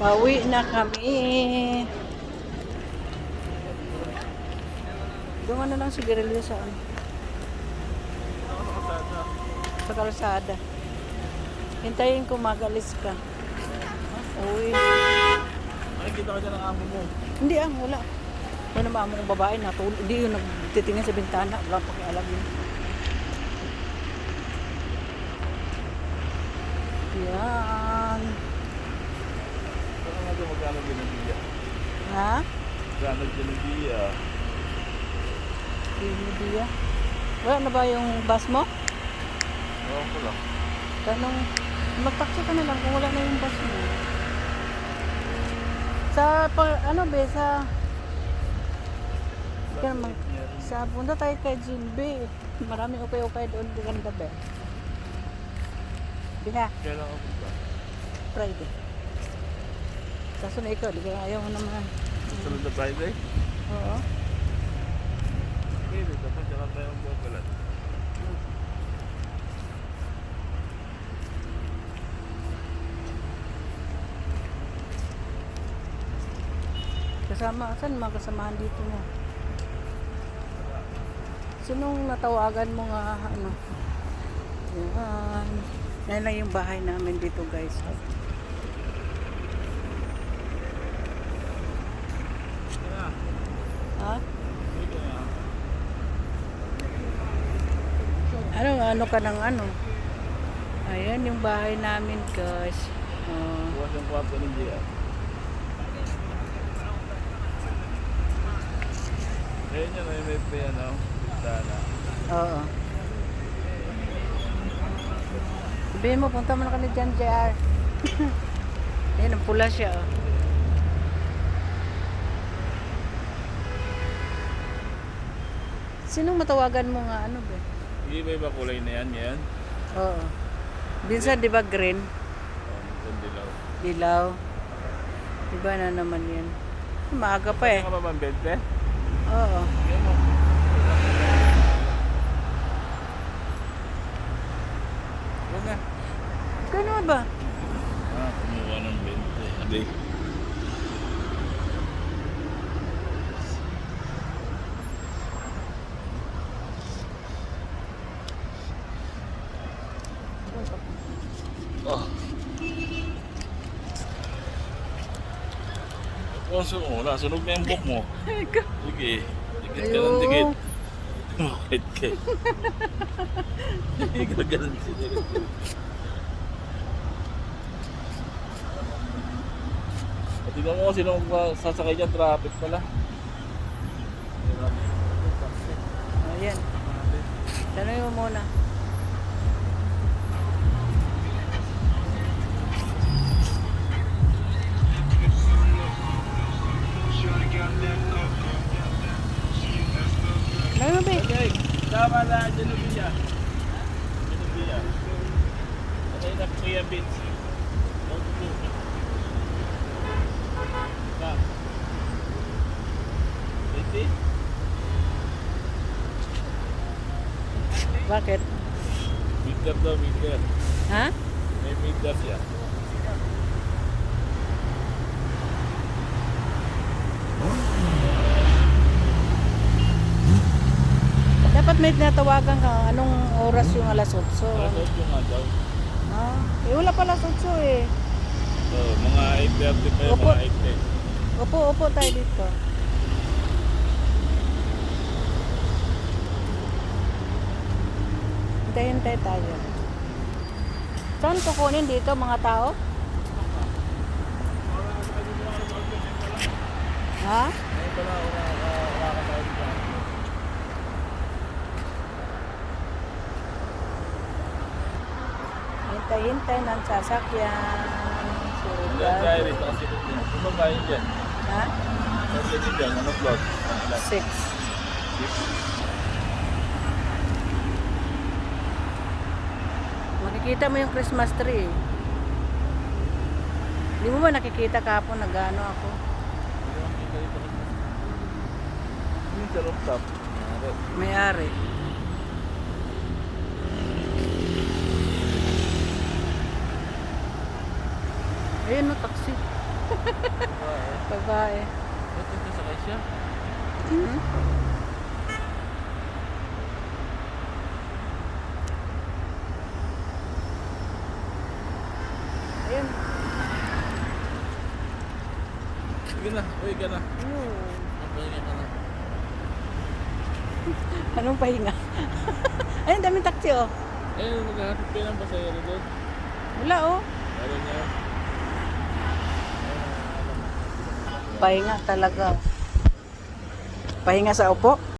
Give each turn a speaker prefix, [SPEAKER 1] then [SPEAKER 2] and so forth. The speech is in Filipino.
[SPEAKER 1] Pauwi na kami. Gawa na lang si Guerrilla sa ano. Sa kalsada. Hintayin ko magalis ka. Uwi.
[SPEAKER 2] Nakikita ka dyan ng amo mo.
[SPEAKER 1] Hindi ah, wala. Wala naman mo kong babae na. Hindi yung nagtitingin sa bintana. Wala pa alam yun. Yan.
[SPEAKER 2] Dyan magkano ginagawa?
[SPEAKER 1] Ha?
[SPEAKER 2] Magkano ginagawa?
[SPEAKER 1] Hindi dia. Wala na ba yung bus mo?
[SPEAKER 2] Ewan ko lang.
[SPEAKER 1] Tanong, mag-taxi ka na lang kung wala na yung bus mo. Sa, pa, ano be, sa, Kaya mag, sa punta tayo kay Jinbe. Maraming ukay-ukay doon, ganda be. Biha,
[SPEAKER 2] Kailan ka punta?
[SPEAKER 1] Friday. Sa sunod ikaw, di ka ayaw mo naman.
[SPEAKER 2] Sunod na Friday?
[SPEAKER 1] Oo.
[SPEAKER 2] Pwede, dapat lang tayo magbabalat.
[SPEAKER 1] Kasama, saan mga kasamahan dito mo? Sinong natawagan mo nga, ano? Yan. Yan lang yung bahay namin dito, guys. Ha? Ano, ano ka ng ano? Ayan yung bahay namin, guys. Oh.
[SPEAKER 2] Bukas yung kwarto ng GR. Ayun yan, may may ano, sana.
[SPEAKER 1] Oo. Sabihin mo, punta mo na kami dyan, JR. Ayan, ang pula siya. Oh. Sinong matawagan mo nga ano ba?
[SPEAKER 2] Hindi ba iba kulay na yan ngayon?
[SPEAKER 1] Oo. Minsan, di ba green?
[SPEAKER 2] Oh, minsan dilaw.
[SPEAKER 1] Dilaw. Iba na naman yan. Maaga pa eh.
[SPEAKER 2] Ano ka ba bang 20?
[SPEAKER 1] Oo.
[SPEAKER 2] Huwag na.
[SPEAKER 1] Gano'n ba?
[SPEAKER 2] Ah, kumuha ng 20. Hindi. Oh. Sponsor mo, nasunog na yung book mo. Sige, dikit ka ng dikit. Bakit ka? Gagalan siya. Tingnan mo sino sasakay dyan, traffic pala.
[SPEAKER 1] Ayan. Tanong mo muna.
[SPEAKER 2] Tama na, Genovia. Genovia. Patay na Kuya Beats. Don't do. Na. Ready?
[SPEAKER 1] Bakit?
[SPEAKER 2] Meter daw, meter.
[SPEAKER 1] Ha?
[SPEAKER 2] May meter siya.
[SPEAKER 1] Dapat may tinatawagan ka anong oras yung alas 8.
[SPEAKER 2] Alas 8 nga daw.
[SPEAKER 1] Ah, eh wala pala 8 eh.
[SPEAKER 2] So, mga 8.30 pa yun,
[SPEAKER 1] Opo.
[SPEAKER 2] mga 8.10.
[SPEAKER 1] Upo, upo tayo dito. Hintay-hintay tayo. Saan kukunin dito mga tao? Ha?
[SPEAKER 2] Ngayon pala ako nakakatawag dyan.
[SPEAKER 1] Hintay-hintay ng sasakyan. Sugar.
[SPEAKER 2] tayo rito kasi kung babae dyan.
[SPEAKER 1] Ha?
[SPEAKER 2] Kasi dyan, ano vlog?
[SPEAKER 1] Six. Makikita mo yung Christmas tree. eh. Di mo ba nakikita kahapon nag-ano ako?
[SPEAKER 2] Yung sa rooftop.
[SPEAKER 1] May-ari. Ayun no, taxi. Babae.
[SPEAKER 2] Ba't nagkasakay siya?
[SPEAKER 1] Hmm? Ayun.
[SPEAKER 2] Sige na, uwi ka na.
[SPEAKER 1] Ayun.
[SPEAKER 2] Magpahinga ka na.
[SPEAKER 1] Anong pahinga? Ayun, daming taxi oh.
[SPEAKER 2] Eh, maghahatid kayo ng pasayero doon.
[SPEAKER 1] Wala oh.
[SPEAKER 2] Ano niya?
[SPEAKER 1] Pahinga talaga. Pahinga sa upo.